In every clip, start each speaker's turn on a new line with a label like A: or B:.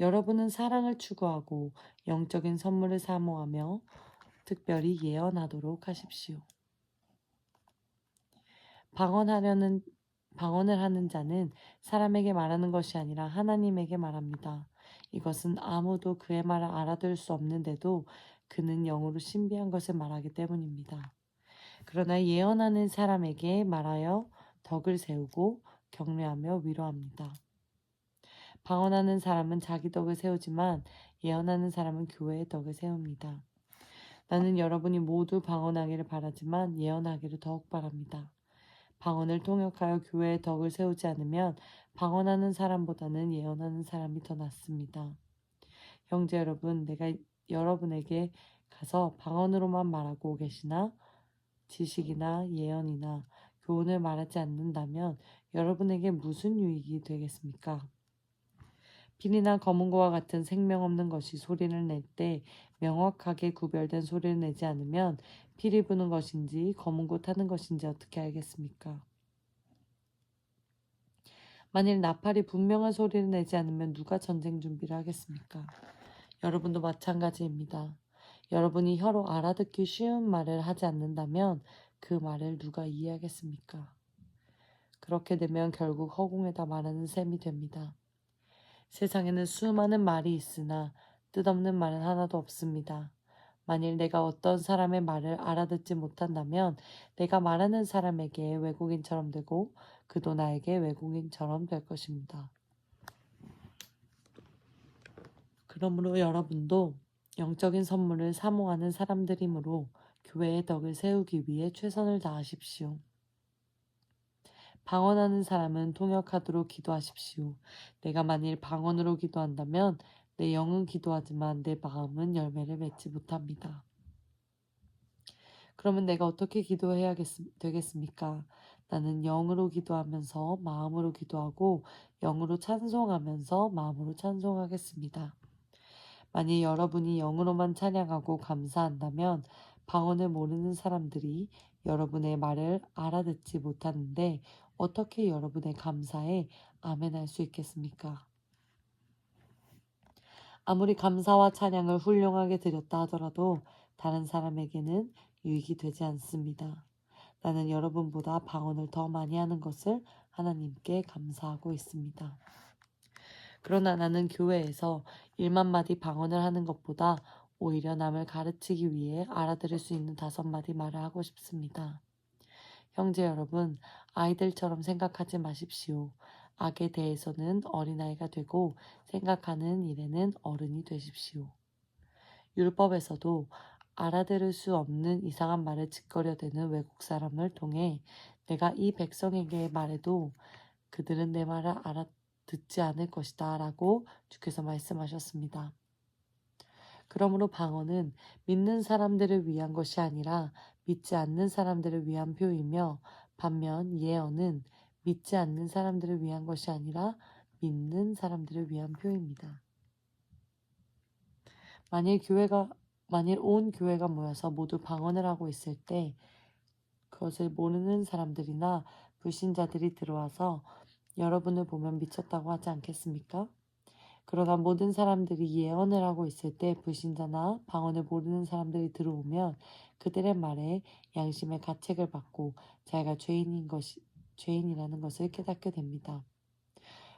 A: 여러분은 사랑을 추구하고 영적인 선물을 사모하며 특별히 예언하도록 하십시오. 방언하려는 방언을 하는 자는 사람에게 말하는 것이 아니라 하나님에게 말합니다. 이것은 아무도 그의 말을 알아들을 수 없는데도 그는 영으로 신비한 것을 말하기 때문입니다. 그러나 예언하는 사람에게 말하여 덕을 세우고 격려하며 위로합니다. 방언하는 사람은 자기 덕을 세우지만 예언하는 사람은 교회의 덕을 세웁니다. 나는 여러분이 모두 방언하기를 바라지만 예언하기를 더욱 바랍니다. 방언을 통역하여 교회의 덕을 세우지 않으면 방언하는 사람보다는 예언하는 사람이 더 낫습니다. 형제 여러분, 내가 여러분에게 가서 방언으로만 말하고 계시나 지식이나 예언이나 교훈을 말하지 않는다면 여러분에게 무슨 유익이 되겠습니까? 필이나 검은고와 같은 생명 없는 것이 소리를 낼 때 명확하게 구별된 소리를 내지 않으면 피리 부는 것인지 검은고 타는 것인지 어떻게 알겠습니까? 만일 나팔이 분명한 소리를 내지 않으면 누가 전쟁 준비를 하겠습니까? 여러분도 마찬가지입니다. 여러분이 혀로 알아듣기 쉬운 말을 하지 않는다면 그 말을 누가 이해하겠습니까? 그렇게 되면 결국 허공에다 말하는 셈이 됩니다. 세상에는 수많은 말이 있으나 뜻없는 말은 하나도 없습니다. 만일 내가 어떤 사람의 말을 알아듣지 못한다면 내가 말하는 사람에게 외국인처럼 되고 그도 나에게 외국인처럼 될 것입니다. 그러므로 여러분도 영적인 선물을 사모하는 사람들이므로 교회의 덕을 세우기 위해 최선을 다하십시오. 방언하는 사람은 통역하도록 기도하십시오. 내가 만일 방언으로 기도한다면 내 영은 기도하지만 내 마음은 열매를 맺지 못합니다. 그러면 내가 어떻게 기도해야 되겠습니까? 나는 영으로 기도하면서 마음으로 기도하고 영으로 찬송하면서 마음으로 찬송하겠습니다. 만일 여러분이 영으로만 찬양하고 감사한다면 방언을 모르는 사람들이 여러분의 말을 알아듣지 못하는데 어떻게 여러분의 감사에 아멘할 수 있겠습니까? 아무리 감사와 찬양을 훌륭하게 드렸다 하더라도 다른 사람에게는 유익이 되지 않습니다. 나는 여러분보다 방언을 더 많이 하는 것을 하나님께 감사하고 있습니다. 그러나 나는 교회에서 1만 마디 방언을 하는 것보다 오히려 남을 가르치기 위해 알아들을 수 있는 다섯 마디 말을 하고 싶습니다. 형제 여러분, 아이들처럼 생각하지 마십시오. 악에 대해서는 어린아이가 되고 생각하는 일에는 어른이 되십시오. 율법에서도 알아들을 수 없는 이상한 말을 짓거려 대는 외국 사람을 통해 내가 이 백성에게 말해도 그들은 내 말을 알아 듣지 않을 것이다 라고 주께서 말씀하셨습니다. 그러므로 방언은 믿는 사람들을 위한 것이 아니라 믿지 않는 사람들을 위한 표이며 반면 예언은 믿지 않는 사람들을 위한 것이 아니라 믿는 사람들을 위한 표입니다. 만일 교회가 만일 온 교회가 모여서 모두 방언을 하고 있을 때 그것을 모르는 사람들이나 불신자들이 들어와서 여러분을 보면 미쳤다고 하지 않겠습니까? 그러나 모든 사람들이 예언을 하고 있을 때 불신자나 방언을 모르는 사람들이 들어오면 그들의 말에 양심의 가책을 받고 자기가 죄인인 것이 죄인이라는 것을 깨닫게 됩니다.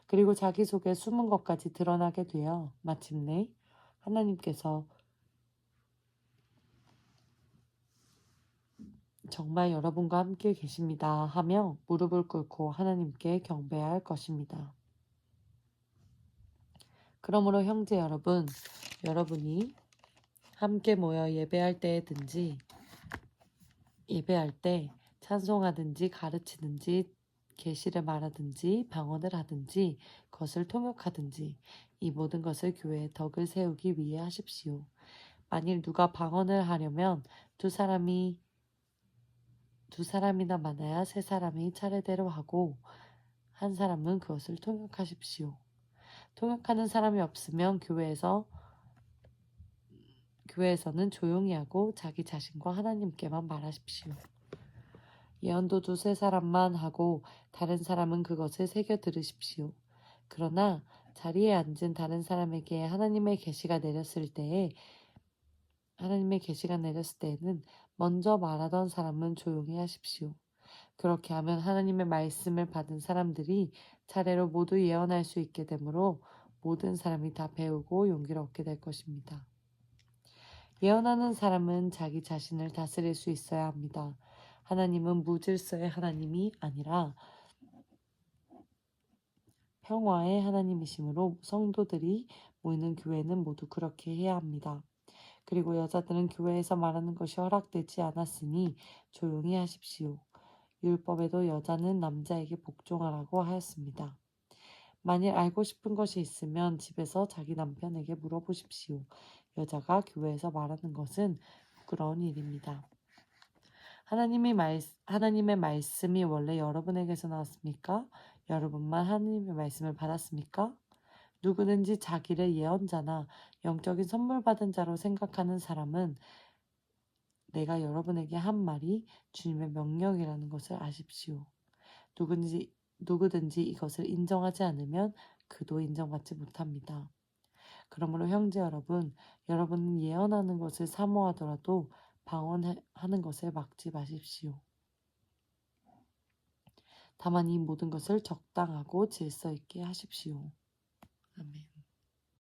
A: 그리고 자기 속에 숨은 것까지 드러나게 되어 마침내 하나님께서 정말 여러분과 함께 계십니다 하며 무릎을 꿇고 하나님께 경배해야 할 것입니다. 그러므로 형제 여러분, 여러분이 함께 모여 예배할 때든지 예배할 때 찬송하든지 가르치든지 계시를 말하든지 방언을 하든지 그것을 통역하든지 이 모든 것을 교회의 덕을 세우기 위해 하십시오. 만일 누가 방언을 하려면 두 사람이 두 사람이나 많아야 세 사람이 차례대로 하고 한 사람은 그것을 통역하십시오. 통역하는 사람이 없으면 교회에서 교회에서는 조용히 하고 자기 자신과 하나님께만 말하십시오. 예언도 두세 사람만 하고 다른 사람은 그것을 새겨 들으십시오. 그러나 자리에 앉은 다른 사람에게 하나님의 계시가 내렸을 때에 하나님의 계시가 내렸을 때에는 먼저 말하던 사람은 조용히 하십시오. 그렇게 하면 하나님의 말씀을 받은 사람들이 차례로 모두 예언할 수 있게 되므로 모든 사람이 다 배우고 용기를 얻게 될 것입니다. 예언하는 사람은 자기 자신을 다스릴 수 있어야 합니다. 하나님은 무질서의 하나님이 아니라 평화의 하나님이시므로 성도들이 모이는 교회는 모두 그렇게 해야 합니다. 그리고 여자들은 교회에서 말하는 것이 허락되지 않았으니 조용히 하십시오. 율법에도 여자는 남자에게 복종하라고 하였습니다. 만일 알고 싶은 것이 있으면 집에서 자기 남편에게 물어보십시오. 여자가 교회에서 말하는 것은 부끄러운 일입니다. 하나님이 말, 하나님의 말씀이 원래 여러분에게서 나왔습니까? 여러분만 하나님의 말씀을 받았습니까? 누구든지 자기를 예언자나 영적인 선물 받은 자로 생각하는 사람은 내가 여러분에게 한 말이 주님의 명령이라는 것을 아십시오. 누구든지, 누구든지 이것을 인정하지 않으면 그도 인정받지 못합니다. 그러므로 형제 여러분, 여러분은 예언하는 것을 사모하더라도 방언하는 것을 막지 마십시오. 다만 이 모든 것을 적당하고 질서 있게 하십시오. 아멘.